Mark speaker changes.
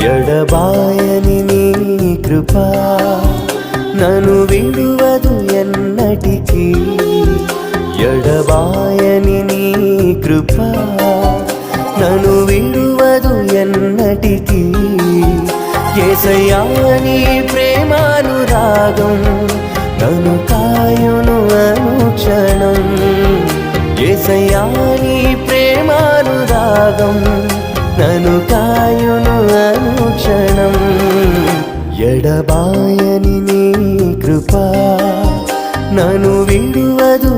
Speaker 1: ఎడబాయని నీ కృప నను విడువదు ఎన్నటికీ. ఎడబాయని నీ కృప నను విడువదు ఎన్నటికీ. ఏసయ్యా ప్రేమానురాగం నను కాయును అనుక్షణం. ఏసయ్యా ప్రేమానురాగం ఎడబాయని నీ కృప నను విడువదు